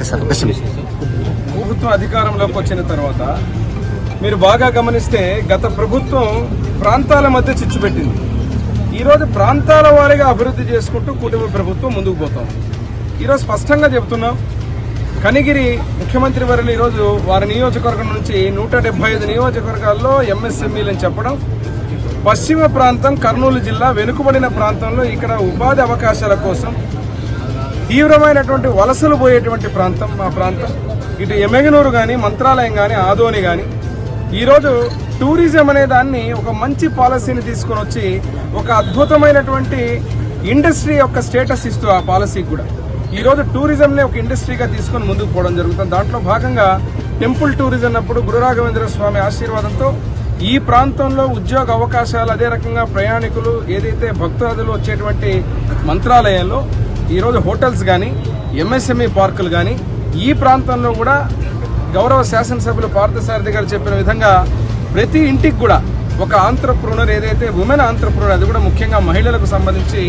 Sir ప్రభుత్వం అధికారంలోకి వచ్చిన తర్వాత మీరు బాగా గమనిస్తే గత ప్రభుత్వం ప్రాంతాల మధ్య చిచ్చు పెట్టింది. ఈరోజు ప్రాంతాల వారీగా అభివృద్ధి చేసుకుంటూ కుటుంబ ప్రభుత్వం ముందుకు పోతాం ఈరోజు స్పష్టంగా చెప్తున్నాం కనిగిరి ముఖ్యమంత్రి వర్యులు ఈరోజు వారి నియోజకవర్గం నుంచి నూట డెబ్బై ఐదు నియోజకవర్గాల్లో ఎంఎస్ఎంఈలని చెప్పడం పశ్చిమ ప్రాంతం కర్నూలు జిల్లా వెనుకబడిన ప్రాంతంలో ఇక్కడ ఉపాధి అవకాశాల కోసం తీవ్రమైనటువంటి వలసలు పోయేటువంటి ప్రాంతం మా ప్రాంతం. ఇటు ఎమెగనూరు కానీ మంత్రాలయం కానీ ఆదోని కానీ ఈరోజు టూరిజం అనే దాన్ని ఒక మంచి పాలసీని తీసుకొని వచ్చి ఒక అద్భుతమైనటువంటి ఇండస్ట్రీ యొక్క స్టేటస్ ఇస్తూ ఆ పాలసీకి కూడా. ఈరోజు టూరిజంని ఒక ఇండస్ట్రీగా తీసుకొని ముందుకు పోవడం జరుగుతుంది. దాంట్లో భాగంగా టెంపుల్ టూరిజం అన్నప్పుడు గురు రాఘవేంద్ర స్వామి ఆశీర్వాదంతో ఈ ప్రాంతంలో ఉద్యోగ అవకాశాలు అదే రకంగా ప్రయాణికులు ఏదైతే భక్తాదులు వచ్చేటువంటి మంత్రాలయంలో ఈరోజు హోటల్స్ కానీ ఎంఎస్ఎంఈ పార్కులు కానీ ఈ ప్రాంతంలో కూడా గౌరవ శాసనసభ్యులు పార్థసారథి గారు చెప్పిన విధంగా ప్రతి ఇంటికి కూడా ఒక ఆంత్రప్రూనర్ ఏదైతే ఉమెన్ ఆంత్రప్రూనర్ అది కూడా ముఖ్యంగా మహిళలకు సంబంధించి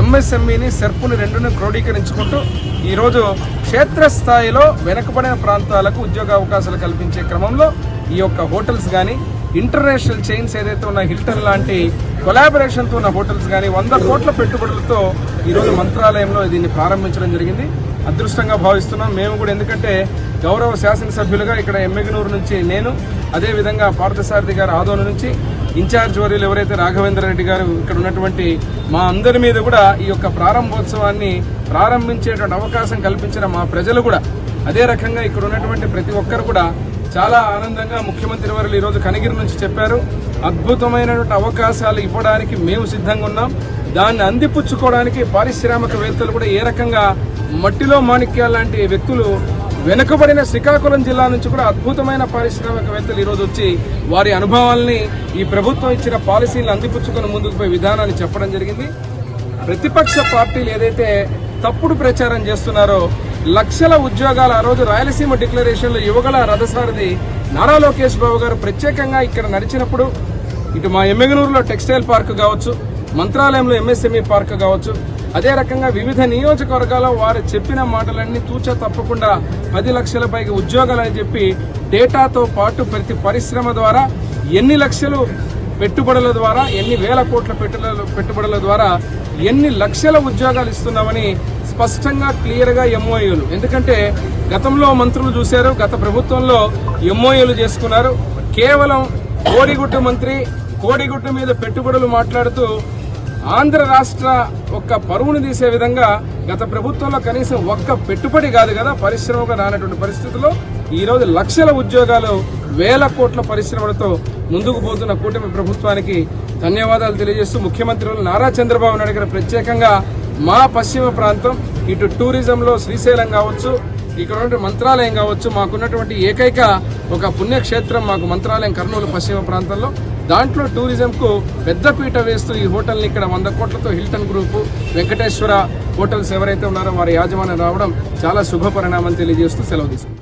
ఎంఎస్ఎంఈని సెర్పుని రెండును క్రోడీకరించుకుంటూ ఈరోజు క్షేత్రస్థాయిలో వెనుకబడిన ప్రాంతాలకు ఉద్యోగ అవకాశాలు కల్పించే క్రమంలో ఈ యొక్క హోటల్స్ కానీ ఇంటర్నేషనల్ చైన్స్ ఏదైతే ఉన్న హిల్టన్ లాంటి కొలాబరేషన్తో ఉన్న హోటల్స్ కానీ వంద కోట్ల పెట్టుబడులతో ఈరోజు మంత్రాలయంలో దీన్ని ప్రారంభించడం జరిగింది. అదృష్టంగా భావిస్తున్నాం. మేము కూడా ఎందుకంటే గౌరవ శాసనసభ్యులుగా ఇక్కడ ఎమ్మెగనూరు నుంచి నేను అదేవిధంగా పార్థసారథి గారు ఆదోని నుంచి ఇన్ఛార్జ్ వర్యులు ఎవరైతే రాఘవేంద్ర రెడ్డి గారు ఇక్కడ ఉన్నటువంటి మా అందరి మీద కూడా ఈ యొక్క ప్రారంభోత్సవాన్ని ప్రారంభించేటువంటి అవకాశం కల్పించిన మా ప్రజలు కూడా అదే రకంగా ఇక్కడ ఉన్నటువంటి ప్రతి ఒక్కరు కూడా చాలా ఆనందంగా ముఖ్యమంత్రి వారు ఈరోజు కనిగిరి నుంచి చెప్పారు. అద్భుతమైనటువంటి అవకాశాలు ఇవ్వడానికి మేము సిద్ధంగా ఉన్నాం. దాన్ని అందిపుచ్చుకోవడానికి పారిశ్రామికవేత్తలు కూడా ఏ రకంగా మట్టిలో మాణిక్యాలు లాంటి వ్యక్తులు వెనుకబడిన శ్రీకాకుళం జిల్లా నుంచి కూడా అద్భుతమైన పారిశ్రామికవేత్తలు ఈరోజు వచ్చి వారి అనుభవాల్ని ఈ ప్రభుత్వం ఇచ్చిన పాలసీలను అందిపుచ్చుకొని ముందుకు పోయే విధానాన్ని చెప్పడం జరిగింది. ప్రతిపక్ష పార్టీలు ఏదైతే తప్పుడు ప్రచారం చేస్తున్నారో లక్షల ఉద్యోగాలు ఆ రోజు రాయలసీమ డిక్లరేషన్లో యువగల రథసారథి నారా లోకేష్ బాబు గారు ప్రత్యేకంగా ఇక్కడ నడిచినప్పుడు ఇటు మా ఎమ్మెగనూరులో టెక్స్టైల్ పార్క్ కావచ్చు మంత్రాలయంలో ఎంఎస్ఎంఈ పార్క్ కావచ్చు అదే రకంగా వివిధ నియోజకవర్గాల్లో వారు చెప్పిన మాటలన్నీ తూచా తప్పకుండా పది లక్షల పైగా ఉద్యోగాలు అని చెప్పి డేటాతో పాటు ప్రతి పరిశ్రమ ద్వారా ఎన్ని లక్షలు పెట్టుబడుల ద్వారా ఎన్ని వేల కోట్ల పెట్టుబడుల పెట్టుబడుల ద్వారా ఎన్ని లక్షల ఉద్యోగాలు ఇస్తున్నామని స్పష్టంగా క్లియర్గా ఎంఓయూలు ఎందుకంటే గతంలో మంత్రులు చూశారు గత ప్రభుత్వంలో ఎంఓయూలు చేసుకున్నారు. కేవలం కోడిగుట్టు మంత్రి కోడిగుట్టు మీద పెట్టుబడులు మాట్లాడుతూ ఆంధ్ర రాష్ట్ర ఒక్క పరువును తీసే విధంగా గత ప్రభుత్వంలో కనీసం ఒక్క పెట్టుబడి కాదు కదా పరిశ్రమగా రానటువంటి పరిస్థితుల్లో ఈరోజు లక్షల ఉద్యోగాలు వేల కోట్ల పరిశ్రమలతో ముందుకు పోతున్న కూటమి ప్రభుత్వానికి ధన్యవాదాలు తెలియజేస్తూ ముఖ్యమంత్రి నారా చంద్రబాబు నాయుడు గారు ప్రత్యేకంగా మా పశ్చిమ ప్రాంతం ఇటు టూరిజంలో శ్రీశైలం కావచ్చు ఇక్కడ మంత్రాలయం కావచ్చు మాకున్నటువంటి ఏకైక ఒక పుణ్యక్షేత్రం మాకు మంత్రాలయం కర్నూలు పశ్చిమ ప్రాంతంలో. దాంట్లో టూరిజంకు పెద్దపీట వేస్తూ ఈ హోటల్ని ఇక్కడ వంద కోట్లతో హిల్టన్ గ్రూపు వెంకటేశ్వర హోటల్స్ ఎవరైతే ఉన్నారో వారి యాజమాన్యం రావడం చాలా శుభ పరిణామం తెలియజేస్తూ సెలవు తీసుకుంటాం